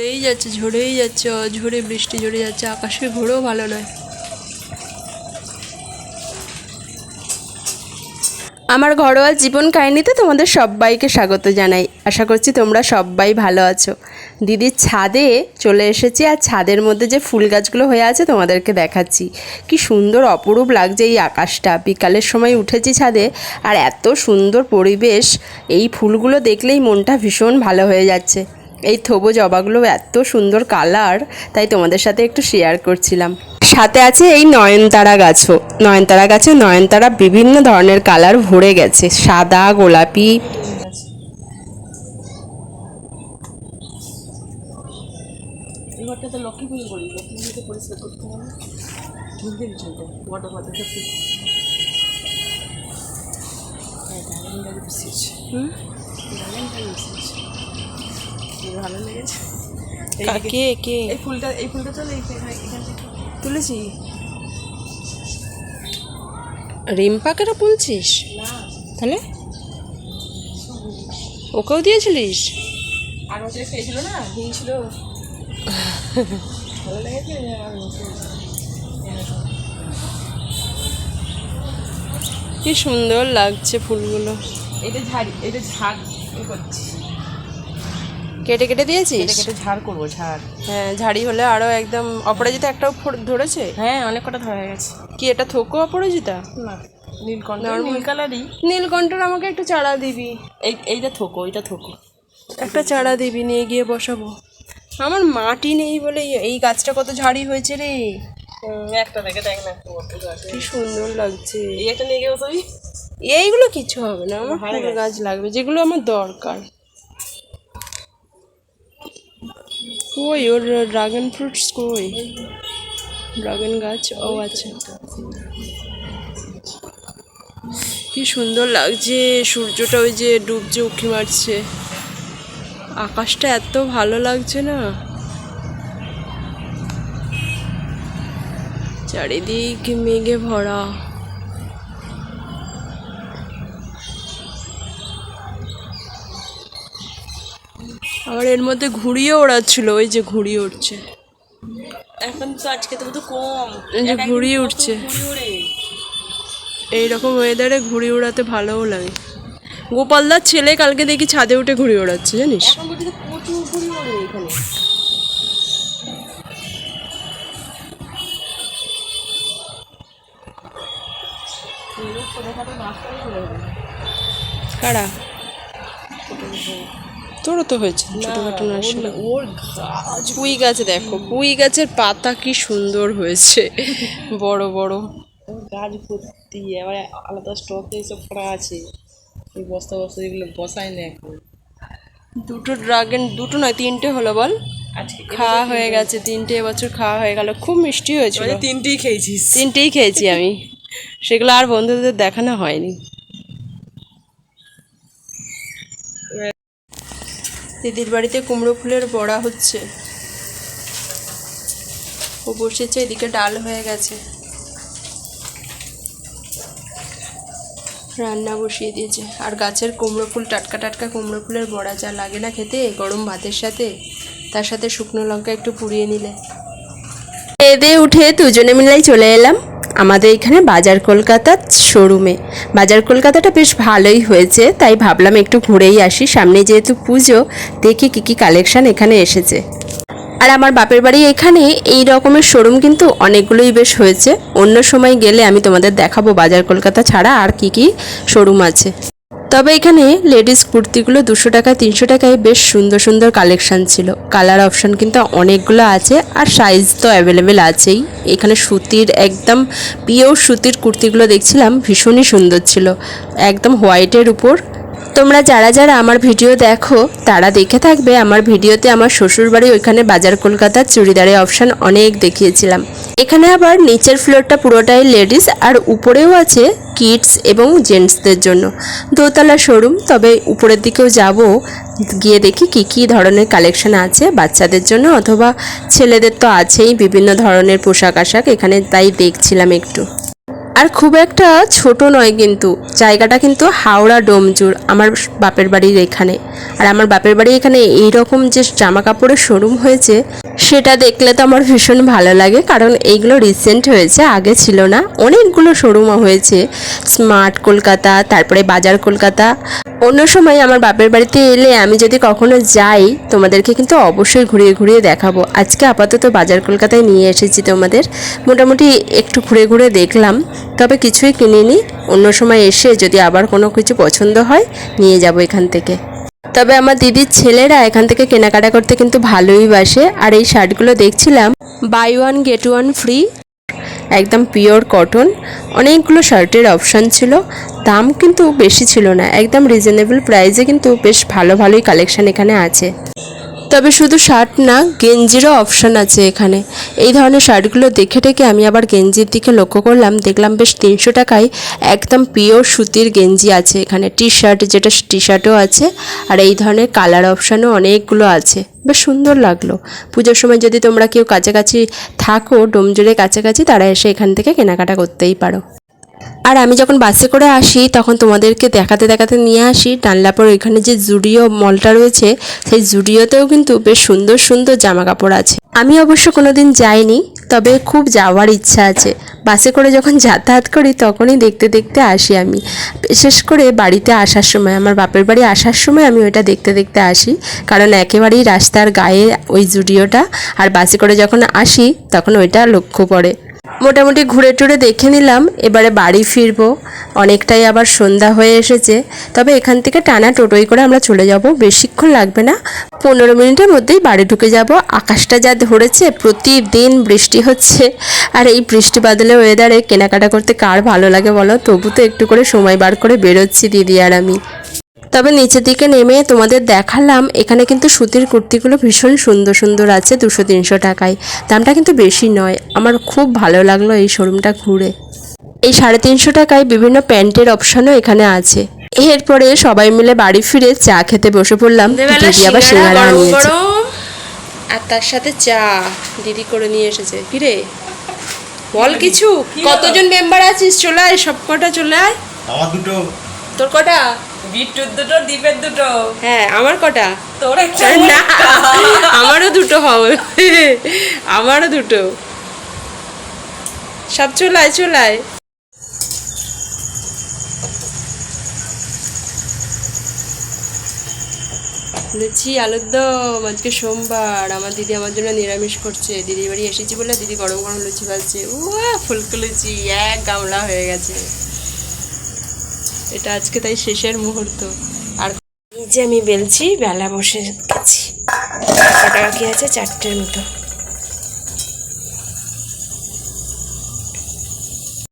ঝরেই যাচ্ছে ঝরেই যাচ্ছে ঝরে বৃষ্টি ঝরে যাচ্ছে আকাশের ঘোরেও ভালো নয়। আমার ঘরোয়া জীবন কাহিনীতে তোমাদের সবাইকে স্বাগত জানাই। আশা করছি তোমরা সবাই ভালো আছো। দিদির ছাদে চলে এসেছি আর ছাদের মধ্যে যে ফুল গাছগুলো হয়ে আছে তোমাদেরকে দেখাচ্ছি। কি সুন্দর অপরূপ লাগছে এই আকাশটা। বিকালের সময় উঠেছি ছাদে আর এত সুন্দর পরিবেশ। এই ফুলগুলো দেখলেই মনটা ভীষণ ভালো হয়ে যাচ্ছে। এই থোবো জবাগুলো এত সুন্দর কালার তাই তোমাদের সাথে একটু শেয়ার করছিলাম। সাথে আছে এই নয়নতারা গাছও। নয়নতারা গাছে নয়নতারা বিভিন্ন ধরনের কালার ভরে গেছে। সাদা গোলাপি। লক্ষ্মী পুজো করি। লক্ষ্মী পরিষ্কার করতে হবে। ঝুলতে। হ্যাঁ ডালিম গাছ বসিয়েছে। হুম? ডালিম গাছ বসিয়েছে। ভালো লেগেছে? কা- কে এই ফুলটা এই ফুলটা চলে তুলেছি। রিম্পাকেরও বলছিস না। তাহলে? ওকেও দিয়েছিলিস? আর বছর খেয়েছিল না দিয়েছিল। ভালো লেগেছে কি সুন্দর লাগছে ফুলগুলো। এটা ঝাড়ি এটা ঝাড় করছি। কেটে কেটে দিয়েছিস? এটা কেটে ঝাড় করব ঝাড়। হ্যাঁ ঝাড়ি হলে আরও একদম অপরাজিতা একটাও ধরেছে? হ্যাঁ অনেক কটা ধরা গেছে। কি এটা থোকো অপরাজিতা? না নীলকণ্ঠ Normal. নীল কালারই। নীলকণ্ঠর আমাকে একটু চারা দিবি। এই এইটা থোকো এইটা থোকো। একটা চারা দিবি নিয়ে গিয়ে বসাবো। আমার মাটি নেই বলে এই গাছটা কত ঝাড়ি হয়েছে রে। একটা দেখে দেখ না কি সুন্দর লাগছে। একটা নিয়ে গিয়ে বসাবি? এইগুলো কিছু হবে না আমার ফুল গাছ লাগবে যেগুলো আমার দরকার। কই? ওর ড্রাগন ফ্রুটস কই? ড্রাগন গাছ? ও আচ্ছা। কি সুন্দর লাগছে। সূর্যটা ওই যে ডুবছে, উঁকি মারছে। আকাশটা এত ভালো লাগছে না। চারিদিক মেঘে ভরা। আবার এর মধ্যে ঘুড়িও ওড়াচ্ছিল ওই যে ঘুড়ি উঠছে এখন তো আজকে তো কম। এই যে ঘুড়ি উঠছে এইরকম ওয়েদারে ঘুড়ি ওড়াতে ভালোও লাগে। গোপালদার ছেলে কালকে দেখি ছাদে উঠে ঘুড়ি ওড়াচ্ছে জানিস? কারা? তোরও তো হয়েছে ছোটোখাটো নার্সারি ওর গাছ পুঁই গাছ দেখো পুঁই গাছের পাতা কি সুন্দর হয়েছে। বড় বড়। গাছ ভর্তি আবার আলাদা স্টকে এইসব করা আছে। এই বস্তা বস্তা এগুলো বসায় না এখন। দুটো ড্রাগন দুটো নয় তিনটে হলো বল। আজকে খাওয়া হয়ে গেছে তিনটে এবছর খাওয়া হয়ে গেল। খুব মিষ্টি হয়েছিল। মানে তিনটেই খেয়েছিস। তিনটেই খেয়েছি আমি। সেগুলো আর বন্ধুদের দেখানো হয়নি। দিদির বাড়িতে কুমড়ো ফুলের বড়া হচ্ছে। ও বসেছে, এদিকে ডাল হয়ে গেছে। রান্না বসিয়ে দিয়েছে। আর গাছের কুমড়ো ফুল, টাটকা টাটকা কুমড়ো ফুলের বড়া যা লাগে না খেতে, গরম ভাতের সাথে, তার সাথে শুকনো লঙ্কা একটু পুড়িয়ে নিলে। এদে উঠে দুজনে মিলাই চলে এলাম। আমাদের এখানে বাজার কলকাতার শোরুমে। বাজার কলকাতাটা বেশ ভালোই হয়েছে, তাই ভাবলাম একটু ঘুরেই আসি। সামনে যেহেতু পুজো, দেখি কী কী কালেকশান এখানে এসেছে। আর আমার বাপের বাড়ি এখানে এই রকমের শোরুম কিন্তু অনেকগুলোই বেশ হয়েছে। অন্য সময় গেলে আমি তোমাদের দেখাবো বাজার কলকাতা ছাড়া আর কি কি শোরুম আছে। তবে এখানে লেডিস কুর্তিগুলো দুশো টাকা তিনশো টাকায় বেশ সুন্দর সুন্দর কালেকশান ছিল। কালার অপশান কিন্তু অনেকগুলো আছে আর সাইজ তো অ্যাভেলেবেল আছেই। এখানে সুতির একদম পিওর সুতির কুর্তিগুলো দেখছিলাম, ভীষণই সুন্দর ছিল। একদম হোয়াইটের উপর তোমরা যারা যারা আমার ভিডিও দেখো, তারা দেখে থাকবে আমার ভিডিওতে আমার শ্বশুরবাড়ি ওইখানে বাজার কলকাতার চুড়িদারের অপশান অনেক দেখিয়েছিলাম। এখানে আবার নিচের ফ্লোরটা পুরোটাই লেডিস আর উপরেও আছে কিডস এবং জেন্টসদের জন্য। দোতলা শোরুম, তবে উপরের দিকেও যাব, গিয়ে দেখি কি কি ধরনের কালেকশন আছে বাচ্চাদের জন্য অথবা ছেলেদের তো আছেই বিভিন্ন ধরনের পোশাক আশাক, এখানে তাই দেখছিলাম একটু। আর খুব একটা ছোট নয় কিন্তু। জায়গাটা কিন্তু হাওড়া ডোমজুর, আমার বাপের বাড়ির এখানে। আর আমার বাপের বাড়ি এখানে এই রকম যে জামা কাপড়ের শোরুম হয়েছে, সেটা দেখলে তো আমার ভীষণ ভালো লাগে, কারণ এইগুলো রিসেন্ট হয়েছে, আগে ছিল না। অনেকগুলো শোরুমও হয়েছে স্মার্ট কলকাতা, তারপরে বাজার কলকাতা অন্য সময় আমার বাপের বাড়িতে এলে আমি যদি কখনো যাই, তোমাদেরকে কিন্তু অবশ্যই ঘুরিয়ে ঘুরিয়ে দেখাবো। আজকে আপাতত বাজার কলকাতায় নিয়ে এসেছি তোমাদের। মোটামুটি একটু ঘুরে ঘুরে দেখলাম, তবে কিছুই কিনিনি। অন্য সময় এসে যদি আবার কোনো কিছু পছন্দ হয়, নিয়ে যাব এখান থেকে। তবে আমার দিদির ছেলেরা এখান থেকে কেনাকাটা করতে কিন্তু ভালোই বাসে। আর এই শার্টগুলো দেখছিলাম, buy one get one free. একদম পিওর কটন অনেকগুলো শার্টের অপশান ছিল। দাম কিন্তু বেশি ছিল না। একদম রিজনেবল প্রাইসে কিন্তু বেশ ভালো ভালোই কালেকশান এখানে আছে। তবে শুধু শার্ট না, গেঞ্জিরও অপশান আছে এখানে। এই ধরনের শার্টগুলো দেখে টেকে আমি আবার গেঞ্জির দিকে লক্ষ্য করলাম, দেখলাম বেশ তিনশো টাকায় একদম পিওর সুতির গেঞ্জি আছে এখানে। টি শার্ট যেটা টি শার্টও আছে, আর এই ধরনের কালার অপশানও অনেকগুলো আছে। বেশ সুন্দর লাগল। পুজোর সময় যদি তোমরা কেউ কাছাকাছি থাকো ডোমজুরের কাছাকাছি, তারা এসে এখান থেকে কেনাকাটা করতেই পারো। আর আমি যখন বাসে করে আসি, তখন তোমাদেরকে দেখাতে দেখাতে নিয়ে আসি। ডানলাপর ওইখানে যে জুডিও মলটা রয়েছে, সেই জুডিওতেও কিন্তু বেশ সুন্দর সুন্দর জামা কাপড় আছে। আমি অবশ্য কোনোদিন যাইনি, তবে খুব যাওয়ার ইচ্ছা আছে। বাসে করে যখন যাতায়াত করি, তখনই দেখতে দেখতে আসি আমি। বিশেষ করে বাড়িতে আসার সময়, আমার বাপের বাড়ি আসার সময় আমি ওইটা দেখতে দেখতে আসি। কারণ একেবারেই রাস্তার গায়ে ওই জুডিওটা। আর বাসে করে যখন আসি, তখন ওইটা লক্ষ্য পড়ে। মোটামুটি ঘুরে টুরে দেখে নিলাম, এবারে বাড়ি ফিরবো। অনেকটাই আবার সন্ধ্যা হয়ে এসেছে, তবে এখান থেকে টানা টোটোই করে আমরা চলে যাব। বেশিক্ষণ লাগবে না, পনেরো মিনিটের মধ্যেই বাড়ি ঢুকে যাব। আকাশটা যা ধরেছে, প্রতিদিন বৃষ্টি হচ্ছে, আর এই বৃষ্টি বাদলে ওয়েদারে কেনাকাটা করতে কার ভালো লাগে বলো? তবু তো একটু করে সময় বার করে বেরোচ্ছি দিদি আর আমি। তবে নিচের দিকে নেমে তোমাদের দেখালাম এখানে কিন্তু সুতির কুর্তিগুলো ভীষণ সুন্দর সুন্দর আছে দুশো তিনশো টাকায়। দামটা কিন্তু বেশি নয় আমার খুব ভালো লাগল এই শোরুমটা ঘুরে। এই সাড়ে তিনশো টাকায় বিভিন্ন প্যান্টের অপশানও এখানে আছে। এরপরে সবাই মিলে বাড়ি ফিরে চা খেতে বসে পড়লাম দিদি আবার সিঙ্গারা নিয়েছে। আর তার সাথে চা দিদি করে নিয়ে এসেছে। কিরে বল কিছু কতজন মেম্বার আছিস? চলে আয় সব কটা চলে আয়। আমার দুটো। তোর কটা? দুটো দুটো। হ্যাঁ আমার কটা? তোর একটা না আমারও দুটো হবে। আমারও দুটো। সব চলায় চলায়। লুচি আলুর দম আজকে সোমবার। আমার দিদি আমার জন্য নিরামিষ করছে। দিদির বাড়ি এসেছি বলে দিদি গরম গরম লুচি ভাজছে। উয়া ফুলকো লুচি এক গামলা হয়ে গেছে। এটা আজকে তাই শেষের মুহূর্ত। আর এই যে আমি বেলছি, বেলা বসে গেছি। কটা বাকি আছে, চারটের মতো।